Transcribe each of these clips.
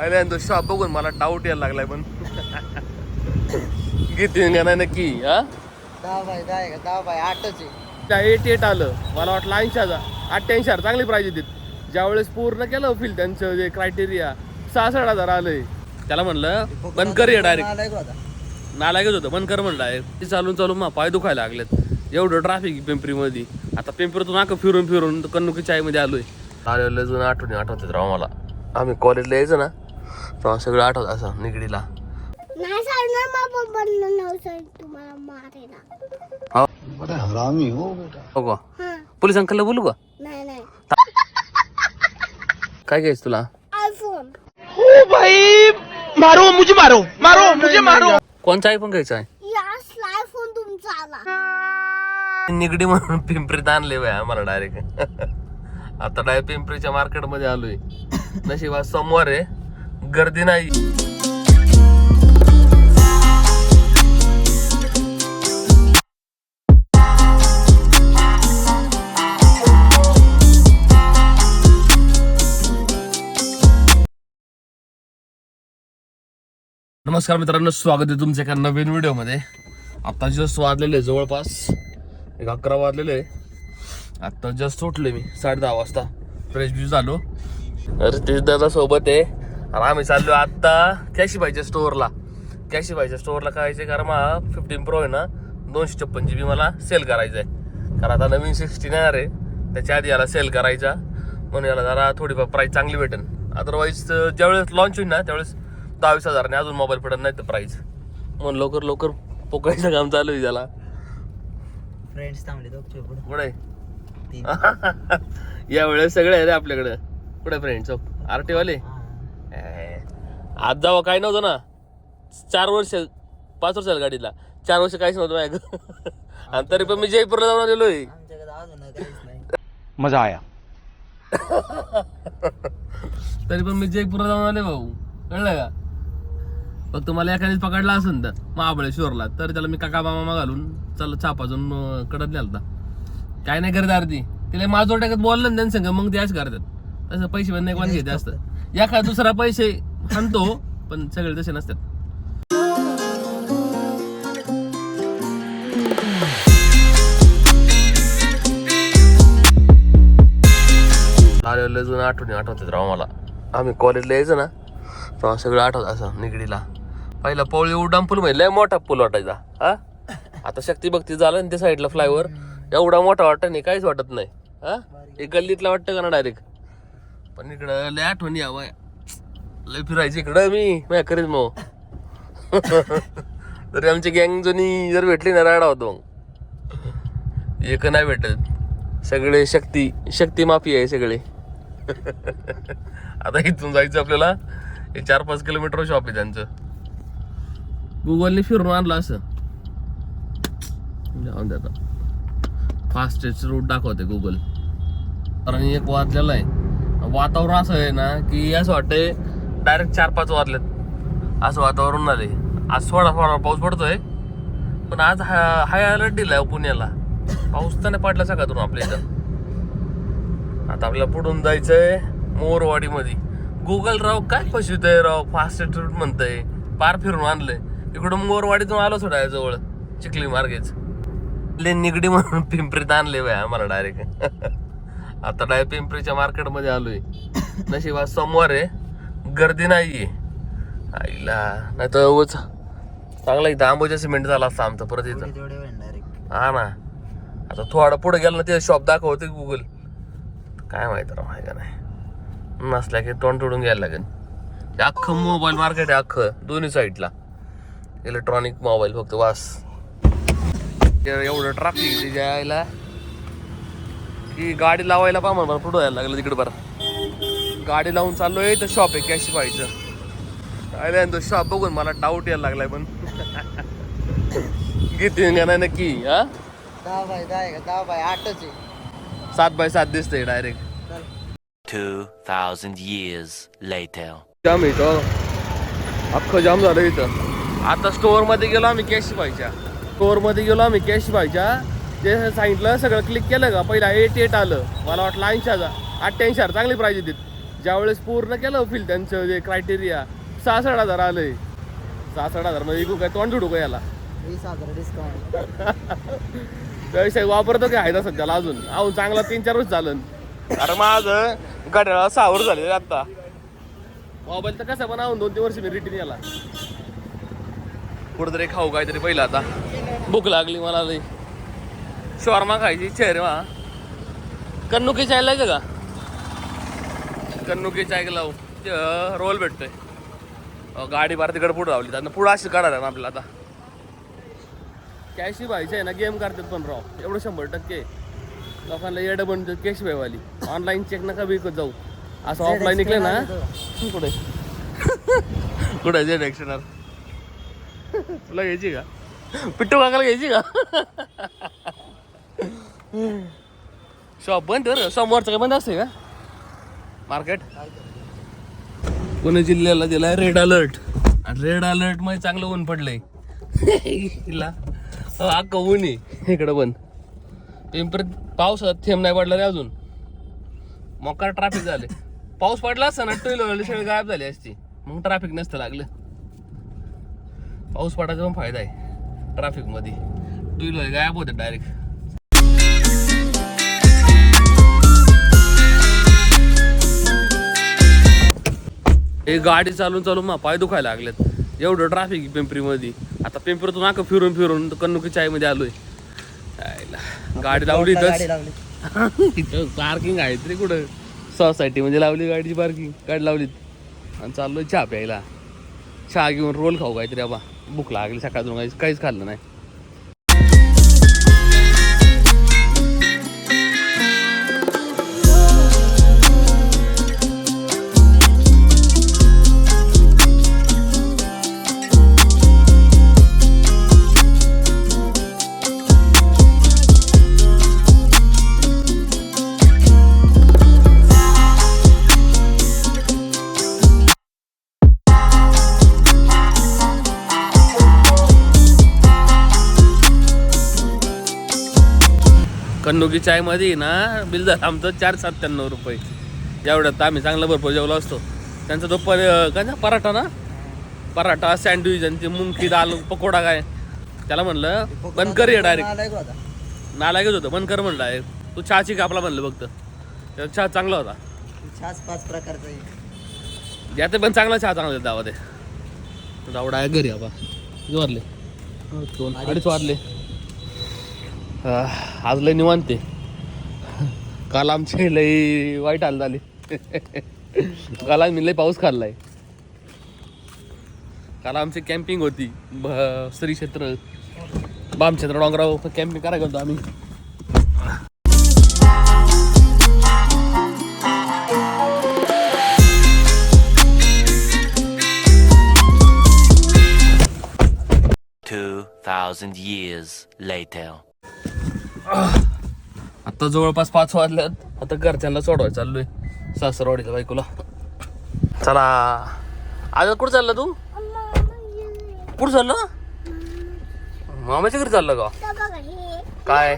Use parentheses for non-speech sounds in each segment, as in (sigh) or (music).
अरे तो शॉप बघून मला डाऊट यायला लागलाय पण. घेतील का नाही नक्की हा? दहा बाय दहा आहे का? दहा बाय आठच आहे. एट एट आलं. मला वाटलं ऐंशी हजार. अठ्ठ्याऐंशी हजार चांगली प्राईज येते ज्यावेळेस पूर्ण केलं फील त्यांचं जे क्रायटेरिया सहासष्ट हजार आलंय. त्याला म्हणलं बंद कर डायरेक्ट नालायकच होतं बंद कर म्हणलं डायरेक्ट चालून चालून मा पाय दुखायला लागलेत. एवढं ट्रॅफिक पिंपरीमध्ये. आता पिंपरीतून नाक फिरून फिरून कन्नुकी चायमध्ये आलोय. आलेलं जुनं आठवणी आठवतात राव मला. आम्ही कॉलेजला यायचं ना तेव्हा सगळं आठवत असं निगडीला. नाही सांगणार तुम्हाला हरामी हो बेटा. हो का? हा. पोलीस अंकलला बोलू का? नाही नाही. काय घ्यायचं तुला? आयफोन कोणचा आयफोन घ्यायचा आहे? यास आयफोन तुमचा आला. निगडी म्हणून पिंपरीत आणले बाय आम्हाला डायरेक्ट (laughs) आता डायरेक्ट पिंपरीच्या मार्केटमध्ये आलोय. नशिबा सोमवार आहे. गर्दी नाही. नमस्कार मित्रांनो स्वागत आहे तुमच्या एका नवीन व्हिडिओमध्ये. आता जस्ट वाजलेले जवळपास एक अकरा वाजलेले आत्ता जस्ट उठले मी साडे दहा वाजता. फ्रेश ब्यूज झालो. रितेश ते दादा सोबत आहे. आणि आम्ही चाललो आत्ता कॅशीबाईच्या स्टोअरला. कॅशीबाईच्या स्टोअरला करायचे कारण मला फिफ्टीन प्रो आहे ना दोनशे छप्पन जी बी मला सेल करायचं आहे कारण आता नवीन सिक्स्टीन येणार आहे त्याच्या आधी याला सेल करायचा. म्हणून याला जरा थोडीफार प्राईस चांगली भेटेल अदरवाईज ज्यावेळेस लॉन्च होईल ना त्यावेळेस दहावीस हजाराने अजून मोबाईल पडत नाही तर प्राईस म्हणून लवकर लवकर पोकायचं काम चालू आहे त्याला. फ्रेंड्स थांबले दोघचे पुढे. कुठे तीन. (laughs) या वेळेस सगळे आहे रे आपल्याकडे. कुठे फ्रेंड्स आर टी वाले आज जावं काय नव्हतं ना. चार वर्ष पाच वर्षाला गाडीला. चार वर्ष काहीच नव्हतं माझ्या आणि तरी पण मी जयपूरला जाऊन काहीच नाही. मजा आया. (laughs) तरी पण मी जयपूरला जाऊन आले भाऊ. कळलं का? फक्त मला एखाद्याच पकडला असेल तर महाबळेश्वरला तर त्याला मी काका मामा घालून चल चापाजून कडत नेलता. काय नाही करत अर्धी तिला माझोर टाकत बोललं ना त्यांचं संग मग ते असे करतात. तसं पैसे पण नाही कोण घेते असतं एखादा दुसरा पैसे आणतो पण सगळे तसे नसतात. आलेलं जुनं आठवणी आठवतात राव मला. आम्ही कॉलेजला यायचं ना तेव्हा सगळं आठवत असं निगडीला. पहिला पोळी उडाम पूल म्हणजे लय मोठा पूल वाटायचा हा? आता शक्ती भक्ती झालं ना त्या साईडला फ्लायओव्हर एवढा मोठा वाटत नाही काहीच वाटत नाही हा? एक गल्लीतला वाटतं का ना डायरेक्ट पण इकडं लय आठवणी हवा लय फिरायचं इकडं मी माझ्या करीत मग. (laughs) तरी आमची गँग जुनी जर भेटली ना राडा होतो मग. एक नाही भेटत. सगळे शक्ती शक्ती माफी आहे सगळे. (laughs) आता इथून जायचं आपल्याला. हे चार पाच किलोमीटर शॉप आहे त्यांचं. गुगलने फिरून आणलं असं. जाऊन दे आता. फास्टेस्ट रूट दाखवते गुगल कारण एक वाजलेला आहे. वातावरण असं आहे ना की असं वाटतंय डायरेक्ट चार पाच वाजलेत. असं वातावरण आले आज थोडा थोडा पाऊस पडतोय. पण आज हा हाय अलर्ट दिलाय हो पुण्याला. पाऊस तर नाही पडला सकाळतून आपल्या इथं. आता आपल्याला पुढून जायचंय मोरवाडीमध्ये. गुगल राव काय फसवितय राव? फास्ट ट्रीट म्हणतंय. पार फिरून आणलंय. इकडून मोरवाडीतून आलो थोडा जवळ. चिखली मार्गेच. ले निगडी म्हणून पिंपरीत आणले बाय आम्हाला डायरेक्ट (laughs) आता डायरेक्ट पिंपरीच्या मार्केटमध्ये आलोय. नशिबा सोमवार आहे. गर्दी नाहीये. आईला नाही तर उगाच चांगला इथं आंबोजा सिमेंट झाला असता आमचा परत इथं. हा ना. आता थोडं पुढे गेलं ना ते शॉप दाखवते गुगल काय माहीत राव आहे का नाही. नसल्या की तोंड तोडून घ्यायला लागेल. अख्खं मोबाईल मार्केट आहे अख्खं दोन्ही साईडला इलेक्ट्रॉनिक मोबाईल फक्त वास. एवढं ट्राफिक यायला की गाडी लावायला पा मला पुढं यायला लागलं तिकडे बरं. गाडी लावून चाललोय तर शॉप आहे कॅशी पाहिजे काय नाही तो शॉप बघून मला डाऊट यायला लागलाय पण. (coughs) घेतील का नाही नक्की हा? दहा बाय दहा आहे का? दहा बाय आठच आहे. सात बाय सात दिसतंय डायरेक्ट चल. 2,000 years later. जाम इथं. अख्खं जाम झालं इथं. आता स्टोअरमध्ये गेलो आम्ही कॅश पाहिच्या स्टोअरमध्ये गेलो आम्ही कॅश पाहिच्या ते सांगितलं सगळं क्लिक केलं का? पहिला एट एट आलं. मला वाटलं ऐंशी हजार. अठ्ठ्याऐंशी हजार. चांगली प्राईज येते ज्यावेळेस पूर्ण केलं फील त्यांचं जे क्रायटेरिया सहासष्ट हजार आलंय. सहासष्ट हजारमध्ये विकू काय तोंड जोडू काय याला? वीस हजार डिस्काउंट (laughs) त्याविषयी वापरतो काय आहे ना सध्याला अजून? अजून चांगला तीन चार वर्ष चालन अरे माझं गाड्याला सहा वर्ष झाले आता. मोबाईल तर कसं पण आवून दोन तीन वर्ष मी रिटर्न याला. कुठंतरी खाऊ काहीतरी पहिलं आता. भूक लागली मला लई. शॉर्मा खायची इच्छा आहे रे मा कन्नुकी चाय लागेल का? कन्नुकी चाय लावू ते, अं, रोल भेटतोय. गाडी बार तिकडे पुढे लावली त्यांना पुढं अशी काढा ना आपल्याला आता. कॅश व्हायचे आहे ना गेम करतात पण राव. एवढं शंभर टक्के. लोकांना येडं बनतं कॅश वाली ऑनलाईन चेक नका विकत जाऊ. असं ऑफलाईन निघले ना. कुठे? (laughs) कुठे जेड एक्शनर तुला घ्यायची का? पिट्टू काकाला घ्यायची का? (laughs) शॉप बंद बरं सोमवारचं काय बंद असते का? मार्केट? पुणे जिल्ह्याला दिलाय रेड अलर्ट आणि रेड अलर्टमध्ये चांगलं ऊन पडलंय. तिला अख्खं ऊन आहे. इकडं पण. पिंपरीत पावसात थेंब नाही पडला रे अजून. मोकार ट्रॅफिक झाले. पाऊस पडला असता ना टू व्हीलर गायब झाली असती. मग ट्रॅफिक नसतं लागलं. पाऊस पडायचा पण फायदा आहे. ट्रॅफिकमध्ये टू व्हीलर गायब होते डायरेक्ट हे गाडी चालून चालून मा पाय दुखायला लागलेत. एवढं ट्रॅफिक पिंपरीमध्ये. आता पिंपरीतून नाका फिरून फिरून कन्नुकी चायमध्ये आलोय. गाडी लावली (laughs) इथं पार्किंग आहे तरी कुठं? सोसायटी मध्ये लावली गाडीची पार्किंग गाडी लावली आणि चाललोय चहा प्यायला. चहा घेऊन रोल खाऊ काहीतरी बाबा. भूक लागली सकाळून काहीच काहीच खाल्लं नाही. कन्नुकी चायमध्ये ना बिल झालं आमचं चार सत्त्याण्णव रुपये. एवढ्यात आम्ही चांगलं भरपूर जेवलो असतो. त्यांचा तो पर काय ना पराठा ना? पराठा सँडविच आणि ते मुंगकी दाल पकोडा काय? त्याला म्हणलं बंद कर डायरेक्ट? नालायकच होतं बंद कर म्हणलं डायरेक्ट तू चहाची कापला म्हणलं फक्त. त्याचा चहा चांगला होता. चहाच पाच प्रकारचा आहे. ते पण चांगला चहा चांगला देत गावात आहे जावडा आहे घरी किती वाजले? दोन अडीच वाजले. आह, आज लय निवांते काल आमचे लय वाईट हाल झाले. काल आम्ही लय पाऊस खाल्लाय. काल आमची कॅम्पिंग होती ब- श्री क्षेत्र. बामक्षेत्र डोंगराव कॅम्पिंग करायला गेलो आम्ही. Two thousand years later. आता जवळपास पाच वाजल्यात. आता घरच्यांना सोडवायला चाललोय. सासरवाडीच्या बायकोला. चला. आज कुठं चालला तू? कुठं चाललं? मामाच्या घरी चाललं का? हे काय?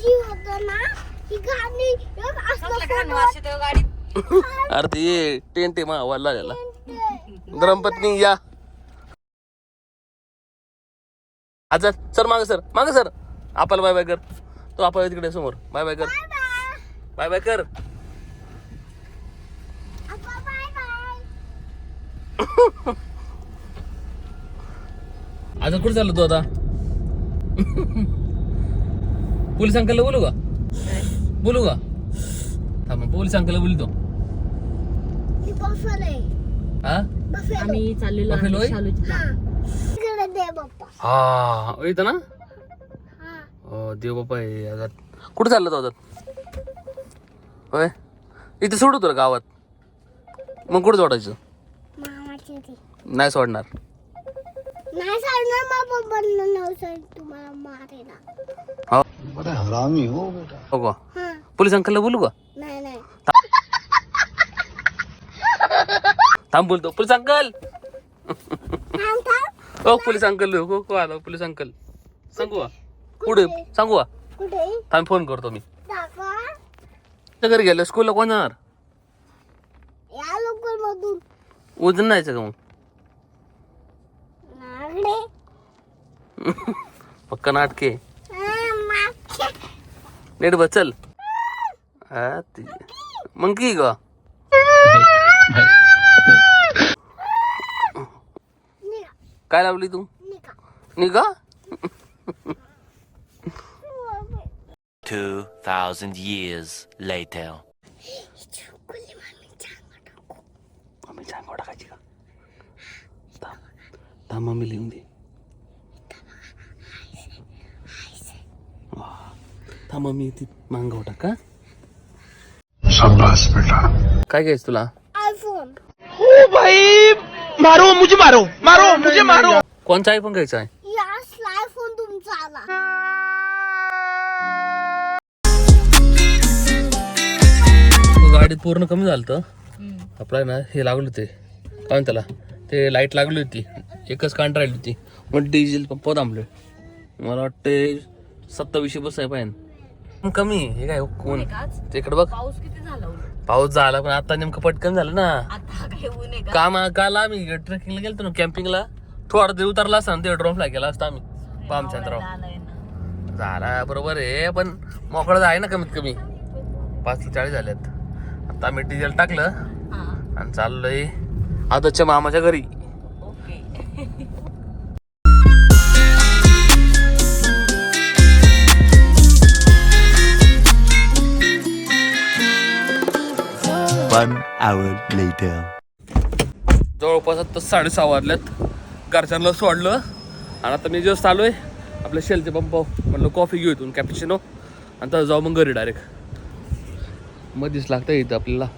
ही अरे ते टेंट आहे मा वाला झाला धर्मपत्नी या. आज सर माग सर माग सर. आपल्याला बाय बाय कर. तो आपल्या तिकडे समोर. बाय बाय कर. Bye bye. कर. Bye bye. आज कुठे चाललो तू आता? (laughs) पोलीस अंकलला बोलू का? बोलू का? थांब पोलीस अंकलला बोलतो. ही? हा आम्ही चाललेलो हा. हा येतं ना हा हो देव बाप्पा आहे आता कुठं चाललं तो होय? इथे सोडू तुला गावात. मग कुठं सोडायचं? मामाची नाही सोडणार. नाही सांगणार तुम्हाला मारेला हो. हो का? हा. पोलीस अंकलला बोलू का? नाही नाही. थांब बोलतो पोलीस अंकल! थांब थांब. हो पोलीस अंकल. हो हो आलो. Police uncle. सांगू का? पुढे सांगू का? कुठे? थांब फोन करतो मी. दाखवा. घरी गेलं स्कूलला कोण जाणार? या लवकर मधून उजन नाहीचं का मग? नागडे (laughs) पक्क नाटके. हा, मागच्या. नीट बचल हा ती मग की ग? निघा. काय लावली तू? निघा. निघा? (laughs) 2,000 years later. मम्मी चांगला टाकायची का थांब थांब मम्मी लिहून दे वा. थांब मम्मी ती मांगव टाका काय घ्यायचं तुला आयफोन कोणचा आयफोन घ्यायचा आहे या आयफोन तुमचा आला गाडीत पूर्ण कमी झालं आपलं ना हे लागलं होते. काय त्याला? ते लाइट लागली होती. एकच कांट राहिली होती. मग डिझेल पंप थांबलोय. मला वाटते सत्तावीसशे बस आहे पाहिजे कमी हे काय कोण? तिकडे बघ. पाऊस किती झाला उलट? पाऊस झाला पण आता नेमकं पटकन झालं ना. आता काय ऊन आहे का? काम काल आम्ही ट्रेकिंगला गेलतो ना कॅम्पिंगला थोडा ते उतरला असता ना ते ड्रोन फ्लाय केला असता आम्ही. पामचंद्राव आलंय ना. झाला बरोबर आहे पण मोकळं आहे ना कमीत कमी. पाच ते चाळीस झाल्यात आता आम्ही डिझेल टाकलं. हा. आणि चाललोय आदतच्या मामाच्या घरी. ओके. One hour later. जवळपास आता साडेसहा वाजल्यात. घरच्यांना सोडलं. आणि आता मी जस्ट आलोय. आपल्या शेलचे पंप म्हणलं कॉफी घेऊ इथून कॅप्चिनो आणि तर जाऊ मग घरी डायरेक्ट मध्येच लागतं इथं आपल्याला.